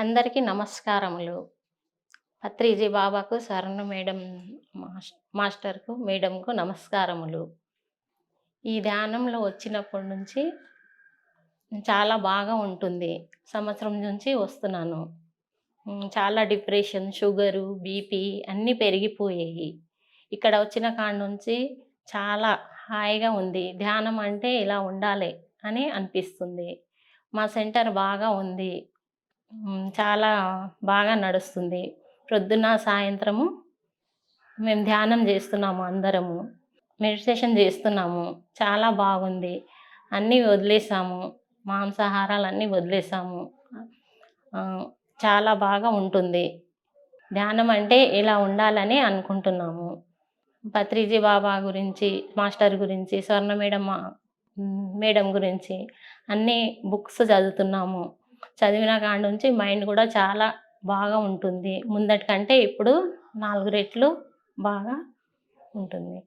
అందరికీ నమస్కారములు. పత్రిజీ బాబాకు శరణ మేడం మాస్- మాస్టర్కు మేడంకు నమస్కారములు. ఈ ధ్యానంలో వచ్చినప్పటి నుంచి చాలా బాగా ఉంటుంది. సంవత్సరం నుంచి వస్తున్నాను. చాలా డిప్రెషన్ షుగరు బీపీ అన్నీ పెరిగిపోయాయి. ఇక్కడ వచ్చిన కాడ నుంచి చాలా హాయిగా ఉంది. ధ్యానం అంటే ఇలా ఉండాలి అని అనిపిస్తుంది. మా సెంటర్ బాగా ఉంది. చాలా బాగా నడుస్తుంది. ప్రొద్దున సాయంత్రము మేము ధ్యానం చేస్తున్నాము అందరము. మెడిటేషన్ చేస్తున్నాము. చాలా బాగుంది. అన్నీ వదిలేసాము. మాంసాహారాలు అన్నీ వదిలేసాము చాలా బాగా ఉంటుంది. ధ్యానం అంటే ఇలా ఉండాలని అనుకుంటున్నాము. పత్రిజీ బాబా గురించి మాస్టర్ గురించి స్వర్ణ మేడం మేడం గురించి అన్ని బుక్స్ చదువుతున్నాము. చదివిన కాడ నుంచి మైండ్ కూడా చాలా బాగా ఉంటుంది. ముందటి కంటే ఇప్పుడు నాలుగు రెట్లు బాగా ఉంటుంది.